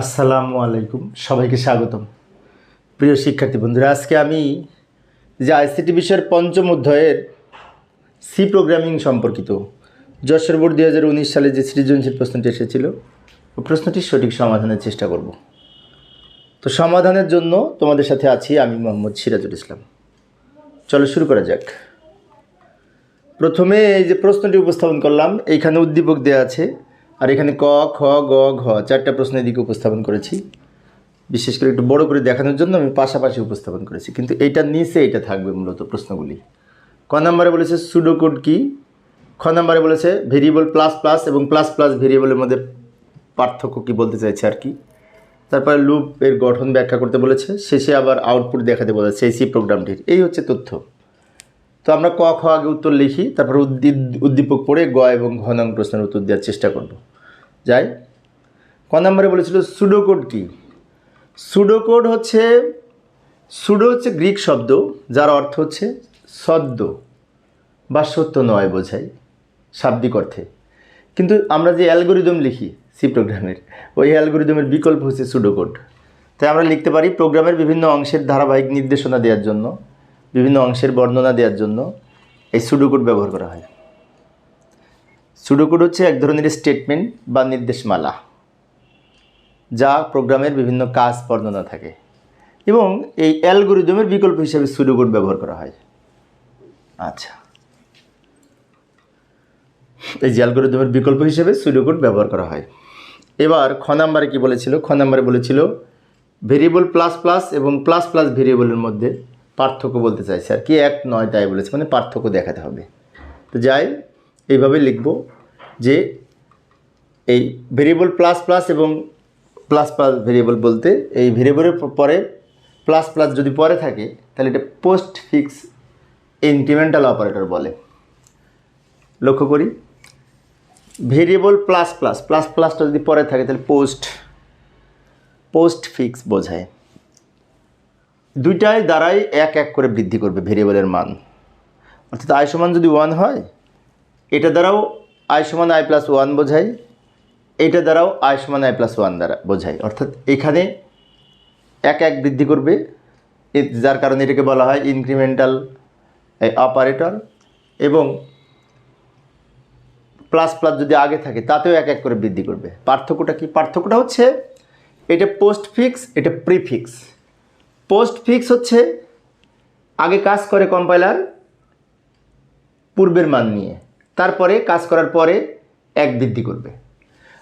আসসালামু আলাইকুম, সবাইকে স্বাগতম। প্রিয় শিক্ষার্থী বন্ধুরা, আজকে আমি যে আইসিটি বিষয়ের পঞ্চম অধ্যায়ের সি প্রোগ্রামিং সম্পর্কিত যশোর বোর্ড দুই হাজার উনিশ সালে যে সৃজনশীল প্রশ্নটি এসেছিল, ও প্রশ্নটির সঠিক সমাধানের চেষ্টা করব। তো সমাধানের জন্য তোমাদের সাথে আছি আমি মোহাম্মদ সিরাজুল ইসলাম। চলো শুরু করা যাক। প্রথমে এই যে প্রশ্নটি উপস্থাপন করলাম এইখানে উদ্দীপক দেওয়া আছে আর এখানে ক, খ, গ, ঘ চারটা প্রশ্নের দিকে উপস্থাপন করেছি। বিশেষ করে একটু বড় করে দেখানোর জন্য আমি পাশাপাশি উপস্থাপন করেছি। কিন্তু এইটার নিচে এটা থাকবে মূলত প্রশ্নগুলি। ক নম্বরে বলেছে সুডোকোড কি? খ নম্বরে বলেছে ভেরিয়েবল প্লাস প্লাস এবং প্লাস প্লাস ভেরিয়েবলের মধ্যে পার্থক্য কি বলতে চাইছে আর কি? তারপরে লুপ এর গঠন ব্যাখ্যা করতে বলেছে। শেষে আবার আউটপুট দেখাতে বলেছে এই সি প্রোগ্রামটির এই হচ্ছে তথ্য। তো আমরা ক, খ আগে উত্তর লিখি, তারপর উদ্দীপ উদ্দীপক পড়ে গ এবং ঘ নং প্রশ্নের উত্তর দেওয়ার চেষ্টা করব। যাই। ক নম্বরে বলেছিল সুডোকোড কি? সুডোকোড হচ্ছে, সুডো হচ্ছে গ্রিক শব্দ, যার অর্থ হচ্ছে সদ্য বা সত্য নয় বোঝায় শাব্দিক অর্থে। কিন্তু আমরা যে অ্যালগোরিদম লিখি, সি প্রোগ্রামের, ওই অ্যালগোরিদমের বিকল্প হচ্ছে সুডোকোড। তাই আমরা লিখতে পারি প্রোগ্রামের বিভিন্ন অংশের ধারাবাহিক নির্দেশনা দেওয়ার জন্য। বিভিন্ন অংশের বর্ণনা দেওয়ার জন্য এই সুডোকোড ব্যবহার করা হয়। সুডোকোড হচ্ছে এক ধরনের স্টেটমেন্ট বা নির্দেশমালা, যা প্রোগ্রামের বিভিন্ন কাজ, বর্ণনা থাকে এবং এই অ্যালগোরিদমের বিকল্প হিসেবে সুডোকোড ব্যবহার করা হয়। আচ্ছা। এই যে অ্যালগোরিদমের বিকল্প হিসেবে সুডোকোড ব্যবহার করা হয়। এবার খ নাম্বারে কী বলেছিল? খ নাম্বারে বলেছিল ভেরিয়েবল প্লাস প্লাস এবং প্লাস প্লাস ভেরিয়েবলের মধ্যে পার্থক্য বলতে চাইছে আর কি, এক নয় তাই বলেছে মানে পার্থক্য দেখাতে হবে। তো যাই, এইভাবে লিখব যে এই ভেরিয়েবল প্লাস প্লাস এবং প্লাস প্লাস ভেরিয়েবল বলতে এই ভেরিয়েবলের পরে প্লাস প্লাস যদি পরে থাকে, তাহলে এটা পোস্ট ফিক্স ইনক্রিমেন্টাল অপারেটর বলে। লক্ষ্য করি ভেরিয়েবল প্লাস প্লাস প্লাস প্লাসটা যদি পরে থাকে, তাহলে পোস্ট পোস্ট ফিক্স বোঝায়। দুইটাই দ্বারাই এক এক করে বৃদ্ধি করবে ভেরিয়েবলের মান। অর্থাৎ আই সমান যদি ওয়ান হয়, এটা দ্বারাও আই সমান আই প্লাস ওয়ান বোঝায়, এটা দ্বারাও আই সমান আই প্লাস ওয়ান দ্বারা বোঝায়। অর্থাৎ এখানে এক এক বৃদ্ধি করবে যার কারণে এটাকে বলা হয় ইনক্রিমেন্টাল অপারেটর এবং প্লাস প্লাস যদি আগে থাকে, তাতেও এক এক করে বৃদ্ধি করবে। পার্থক্যটা কি? পার্থক্যটা হচ্ছে এটা পোস্ট ফিক্স এটা প্রিফিক্স পোস্ট ফিক্স হচ্ছে আগে কাজ করে কম্পাইলার পূর্বের মান নিয়ে। তারপরে কাজ করার পরে এক বৃদ্ধি করবে।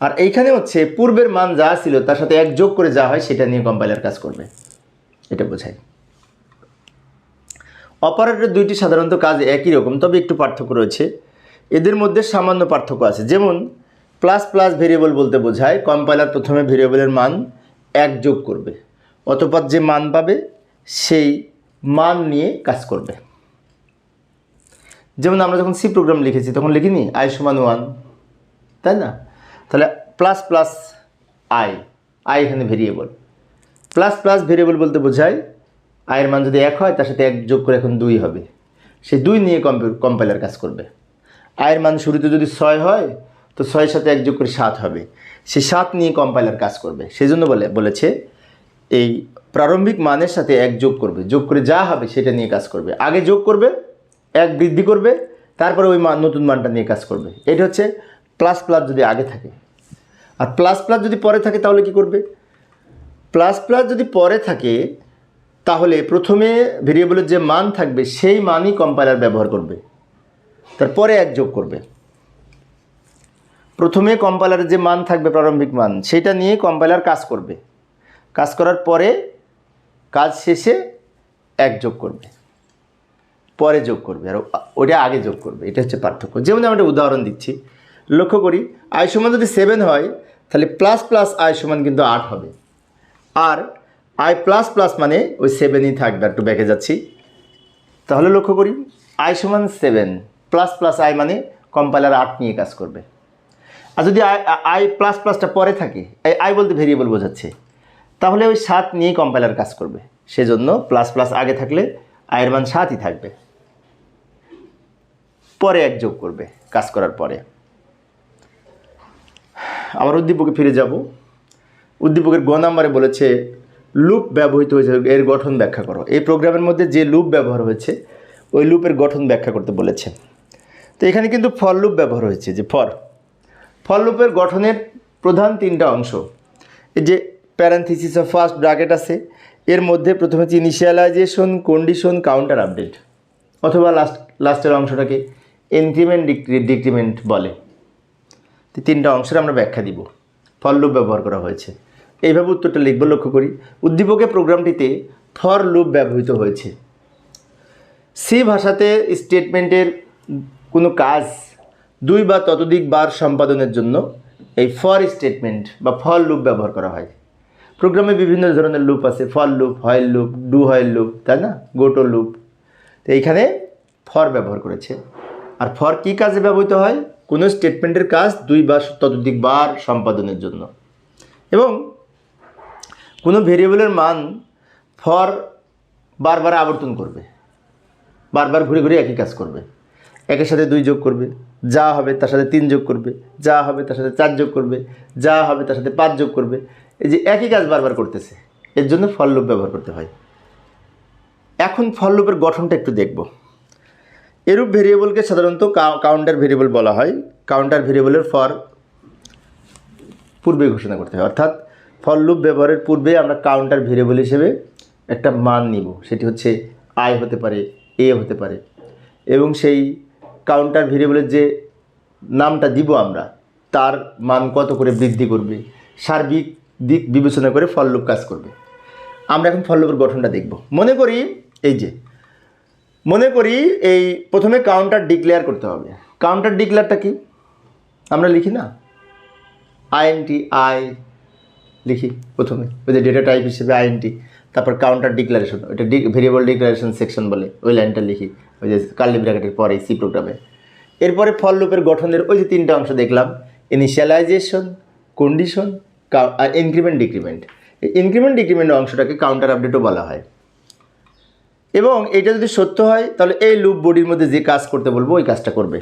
আর এইখানে হচ্ছে পূর্বের মান যা ছিল তার সাথে এক যোগ করে যা হয় সেটা নিয়ে কম্পাইলার কাজ করবে। এটা বোঝায় অপারেটর দুইটি সাধারণত কাজ একই রকম, তবে একটু পার্থক্য রয়েছে। এদের মধ্যে সামান্য পার্থক্য আছে। যেমন প্লাস প্লাস ভেরিয়েবল বলতে বোঝায়, কম্পাইলার প্রথমে ভেরিয়েবলের মান এক যোগ করবে। অতপর যে মান পাবে, সেই মান নিয়ে কাজ করবে। যেমন আমরা যখন সি প্রোগ্রাম লিখেছি, তখন লিখিনি আই সমান ওয়ান তাই না? তাহলে প্লাস প্লাস আই আই এখানে ভেরিয়েবল প্লাস প্লাস ভেরিয়েবল বলতে বোঝায় আয়ের মান যদি এক হয়, তার সাথে এক যোগ করে এখন দুই হবে। সেই দুই নিয়ে কম্পাইলার কাজ করবে। আয়ের মান শুরুতে যদি ছয় হয়, তো ছয়ের সাথে এক যোগ করে সাত হবে। সেই সাত নিয়ে কম্পাইলার কাজ করবে। সেই জন্য বলে বলেছে এই প্রারম্ভিক মানের সাথে এক যোগ করবে। যোগ করে যা হবে সেটা নিয়ে কাজ করবে। আগে যোগ করবে, এক বৃদ্ধি করবে, তারপরে ওই মান, নতুন মানটা নিয়ে কাজ করবে। এটা হচ্ছে প্লাস প্লাস যদি আগে থাকে। আর প্লাস প্লাস যদি পরে থাকে তাহলে কি করবে? প্লাস প্লাস যদি পরে থাকে, তাহলে প্রথমে ভেরিয়েবলের যে মান থাকবে, সেই মানই কম্পাইলার ব্যবহার করবে। তারপরে এক যোগ করবে। প্রথমে কম্পাইলারের যে মান থাকবে, প্রারম্ভিক মান, সেটা নিয়ে কম্পাইলার কাজ করবে। কাজ করার পরে কাজ শেষে এক যোগ করবে। পরে যোগ করবে আর ওটা আগে যোগ করবে, এটা হচ্ছে পার্থক্য। যেমন আমি একটা উদাহরণ দিচ্ছি, লক্ষ্য করি, আয় সমান যদি সেভেন হয়, তাহলে প্লাস প্লাস আয় সমান কিন্তু আট হবে। আর আই প্লাস প্লাস মানে ওই সেভেনই থাকবে একটু ব্যাকে যাচ্ছি। তাহলে লক্ষ্য করি, আয় সমান সেভেন প্লাস প্লাস আই মানে কম্পাইলার আট নিয়ে কাজ করবে। আর যদি আই আই প্লাস প্লাসটা পরে থাকে আই বলতে ভেরিয়েবল বোঝাচ্ছে। তাহলে ওই সাত নিয়েই কম্পাইলার কাজ করবে। সেজন্য প্লাস প্লাস আগে থাকলে আয়ের মান সাতই থাকবে। পরে এক যোগ করবে কাজ করার পরে। আবার উদ্দীপকে ফিরে যাব। উদ্দীপকের গ নাম্বারে বলেছে লুপ ব্যবহৃত হয়েছে, এর গঠন ব্যাখ্যা করো। এই প্রোগ্রামের মধ্যে যে লুপ ব্যবহার হয়েছে, ওই লুপের গঠন ব্যাখ্যা করতে বলেছে। তো এখানে কিন্তু ফর লুপ ব্যবহার হয়েছে, যে ফর ফর লুপের গঠনের প্রধান তিনটা অংশ, এই যে প্যারান্থিসিস অফ ফার্স্ট ব্র্যাকেট আছে। এর মধ্যে প্রথমে হচ্ছে ইনিশিয়ালাইজেশন কন্ডিশন কাউন্টার আপডেট অথবা লাস্ট লাস্টের অংশটাকে ইনক্রিমেন্ট ডিক্রিমেন্ট বলে। তিনটা অংশের আমরা ব্যাখ্যা দিব। ফর লুপ ব্যবহার করা হয়েছে। এইভাবে উত্তরটা লিখব, লক্ষ্য করি। উদ্দীপকের প্রোগ্রামটিতে ফর লুপ ব্যবহৃত হয়েছে। সি ভাষাতে স্টেটমেন্টের কোনো কাজ দুই বা ততোধিক বার সম্পাদনের জন্য এই ফর স্টেটমেন্ট বা ফর লুপ ব্যবহার করা হয়। প্রোগ্রামে বিভিন্ন ধরনের লুপ আছে। For loop while loop do while loop তাই না? গোটো লুপ তো এইখানে ফর ব্যবহার করেছে। আর ফর কী কাজে ব্যবহৃত হয়? কোনো স্টেটমেন্টের কাজ দুই বা ততোধিক বার সম্পাদনের জন্য। এবং কোনো ভেরিয়েবলের মান ফর বারবার আবর্তন করবে। বারবার ঘুরে ঘুরে একই কাজ করবে। একের সাথে দুই যোগ করবে। যা হবে তার সাথে তিন যোগ করবে। যা হবে তার সাথে চার যোগ করবে। যা হবে তার সাথে পাঁচ যোগ করবে। এই যে একই কাজ বারবার করতেছে, এর জন্য ফল লুপ ব্যবহার করতে হয়। এখন ফল লুপের গঠনটা একটু দেখব। এরূপ ভেরিয়েবলকে সাধারণত কাউন্টার ভেরিয়েবল বলা হয়। কাউন্টার ভেরিয়েবলের ফর পূর্বে ঘোষণা করতে হয়। অর্থাৎ ফল লুপ ব্যবহারের পূর্বে আমরা কাউন্টার ভেরিয়েবল হিসেবে একটা মান নিব। সেটি হচ্ছে আই হতে পারে এ হতে পারে। এবং সেই কাউন্টার ভেরিয়েবলের যে নামটা দিব আমরা, তার মান কত করে বৃদ্ধি করবে? সার্বিক দিক বিবেচনা করে ফললুপ কাজ করবে। আমরা এখন ফললুপের গঠনটা দেখব। মনে করি এই যে, মনে করি এই প্রথমে কাউন্টার ডিক্লেয়ার করতে হবে। কাউন্টার ডিক্লেয়ারটা কি? আমরা লিখি না? আইএনটি আই লিখি প্রথমে। ওই যে ডেটা টাইপ হিসেবে আইএনটি তারপর কাউন্টার ডিক্লারেশন ওইটা ভেরিয়েবল ডিক্লারেশন সেকশন বলে, ওই লাইনটা লিখি। ওই যে কার্লি ব্র্যাকেটের পরে সি প্রোগ্রামে এরপরে ফল লুপের গঠনের ওই যে তিনটা অংশ দেখলাম। Initialization condition increment decrement increment decrement অংশটাকে কাউন্টার আপডেটও বলা হয়। এবং এটা যদি সত্য হয়, তাহলে এই লুপ বডির মধ্যে যে কাজ করতে বলব, ওই কাজটা করবে।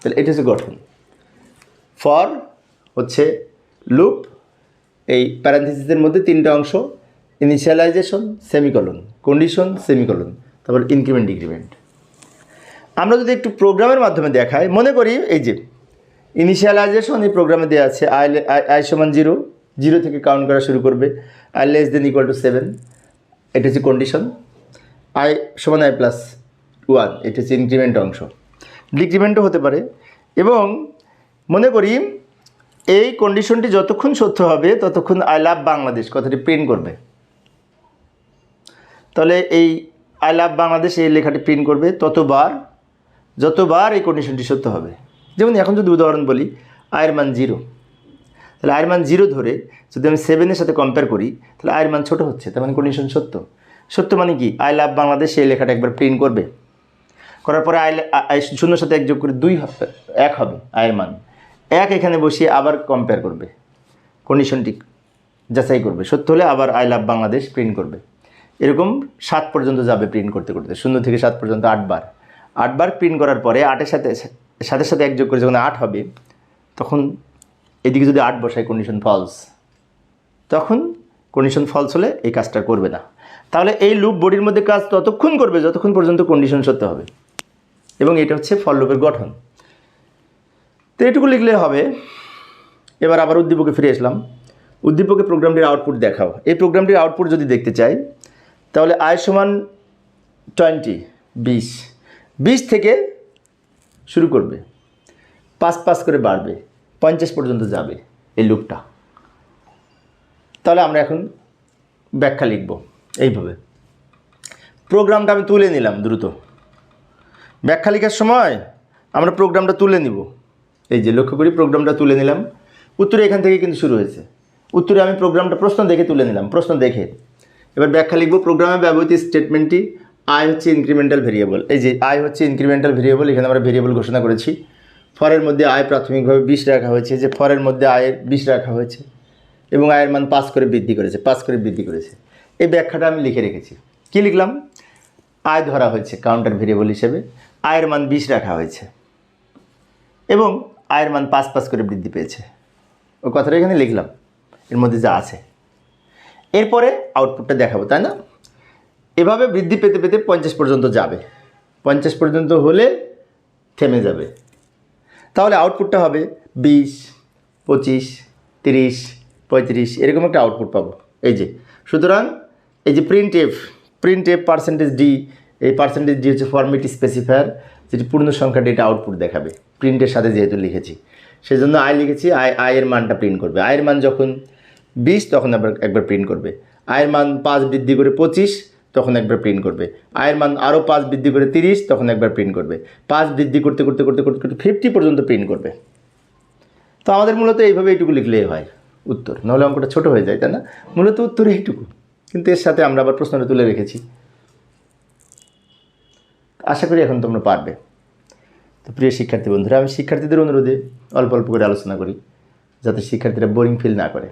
তাহলে এটা হচ্ছে গঠন। ফর হচ্ছে লুপ এই প্যারান্থিসিসের মধ্যে তিনটা অংশ ইনিশিয়ালাইজেশন সেমিকলন কন্ডিশন সেমিকলন তারপর ইনক্রিমেন্ট ডিক্রিমেন্ট আমরা যদি একটু প্রোগ্রামের মাধ্যমে দেখাই, মনে করি এই যে ইনিশিয়ালাইজেশন এই প্রোগ্রামে দেওয়া আছে আই আই সমান জিরো জিরো থেকে কাউন্ট করা শুরু করবে I less than equal to seven এটা হচ্ছে কন্ডিশন আই সমান আই প্লাস ওয়ান এটা হচ্ছে ইনক্রিমেন্ট অংশ। ডিক্রিমেন্টও হতে পারে, এবং মনে করি এই কন্ডিশনটি যতক্ষণ সত্য হবে, ততক্ষণ আই লাভ বাংলাদেশ কথাটি প্রিন্ট করবে। তাহলে এই আই লাভ বাংলাদেশ এই লেখাটি প্রিন্ট করবে, ততবার, যতবার এই কন্ডিশনটি সত্য হবে। যেমন এখন যদি উদাহরণ বলি আয়ের মান জিরো তাহলে আয়ের মান জিরো ধরে যদি আমি সেভেনের সাথে কম্পেয়ার করি, তাহলে আয়ের মান ছোটো হচ্ছে, তার মানে কন্ডিশন সত্য। সত্য মানে কি? আই লাভ বাংলাদেশ এই লেখাটা একবার প্রিন্ট করবে। করার পরে আই শূন্যর সাথে এক যোগ করে দুই এক হবে আয়ের মান এক এখানে বসিয়ে আবার কম্পেয়ার করবে। কন্ডিশনটি যাচাই করবে। সত্য হলে আবার আই লাভ বাংলাদেশ প্রিন্ট করবে। এরকম সাত পর্যন্ত যাবে প্রিন্ট করতে করতে। শূন্য থেকে সাত পর্যন্ত আটবার। আটবার প্রিন্ট করার পরে আটের সাথে সাথে সাথে একযোগ করে যখন আট হবে, তখন এদিকে যদি আট বসায় কন্ডিশন ফলস তখন কন্ডিশন ফলস হলে এই কাজটা করবে না। তাহলে এই লুপ বডির মধ্যে কাজ ততক্ষণ করবে যতক্ষণ পর্যন্ত কন্ডিশন সত্য হবে। এবং এটা হচ্ছে ফল লুপের গঠন। তো এটুকু লিখলে হবে, এবার আবার উদ্দীপকে ফিরে আসলাম। উদ্দীপকে প্রোগ্রামটির আউটপুট দেখাও। এই প্রোগ্রামটির আউটপুট যদি দেখতে চাই, তাহলে আয় সমান টোয়েন্টি বিশ। বিশ থেকে শুরু করবে। পাঁচ পাঁচ করে বাড়বে। পঞ্চাশ পর্যন্ত যাবে এই লুপটা। তাহলে আমরা এখন ব্যাখ্যা লিখব এইভাবে। প্রোগ্রামটা আমি তুলে নিলাম দ্রুত। ব্যাখ্যা লেখার সময় আমরা প্রোগ্রামটা তুলে নিব। এই যে লক্ষ্য করি প্রোগ্রামটা তুলে নিলাম। উত্তরে এখান থেকে কিন্তু শুরু হয়েছে। উত্তরে আমি প্রোগ্রামটা প্রশ্ন দেখে তুলে নিলাম। প্রশ্ন দেখে। এবার ব্যাখ্যা লিখব প্রোগ্রামে ব্যবহৃত স্টেটমেন্টটি আই হচ্ছে ইনক্রিমেন্টাল ভেরিয়েবল এই যে আয় হচ্ছে ইনক্রিমেন্টাল ভেরিয়েবল এখানে আমরা ভেরিয়েবল ঘোষণা করেছি। ফরের মধ্যে আয় প্রাথমিকভাবে বিশ রাখা হয়েছে যে ফরের মধ্যে আয়ের বিশ রাখা হয়েছে, এবং আয়ের মান পাস করে বৃদ্ধি করেছে পাস করে বৃদ্ধি করেছে। এই ব্যাখ্যাটা আমি লিখে রেখেছি। কি লিখলাম? আয় ধরা হয়েছে কাউন্টার ভেরিয়েবল হিসেবে। আয়ের মান বিশ রাখা হয়েছে, এবং আয়ের মান পাঁচ পাঁচ করে বৃদ্ধি পেয়েছে। ওই কথাটা এখানে লিখলাম, এর মধ্যে যা আছে। এরপরে আউটপুটটা দেখাবো, তাই না? এভাবে বৃদ্ধি পেতে পেতে পঞ্চাশ পর্যন্ত যাবে। পঞ্চাশ পর্যন্ত হলে থেমে যাবে। তাহলে আউটপুটটা হবে বিশ, পঁচিশ, তিরিশ, পঁয়ত্রিশ, এরকম একটা আউটপুট পাবো। এই যে, সুতরাং এই যে print F print F percentage D এই পার্সেন্টেজ ডি হচ্ছে ফর্মেটি স্পেসিফায়ার যেটি পূর্ণ সংখ্যাটি এটা আউটপুট দেখাবে। প্রিন্টের সাথে যেহেতু লিখেছি। সেজন্য আয় লিখেছি আয় আয়ের মানটা প্রিন্ট করবে। আয়ের মান যখন বিশ, তখন আবার একবার প্রিন্ট করবে। আয়ের মান পাঁচ বৃদ্ধি করে পঁচিশ তখন একবার প্রিন্ট করবে। আয়ের মান আরও পাঁচ বৃদ্ধি করে তিরিশ, তখন একবার প্রিন্ট করবে। পাঁচ বৃদ্ধি করতে করতে করতে করতে করতে ফিফটি পর্যন্ত প্রিন্ট করবে। তো আমাদের মূলত এইভাবে এইটুকু লিখলেই হয় উত্তর। নাহলে অঙ্কটা ছোট হয়ে যায়, তাই না? মূলত উত্তর এইটুকু। কিন্তু এর সাথে আমরা আবার প্রশ্নটা তুলে রেখেছি। আশা করি এখন তোমরা পারবে। তো প্রিয় শিক্ষার্থী বন্ধুরা, আমি শিক্ষার্থীদের অনুরোধে অল্প অল্প করে আলোচনা করি, যাতে শিক্ষার্থীরা বোরিং ফিল না করে।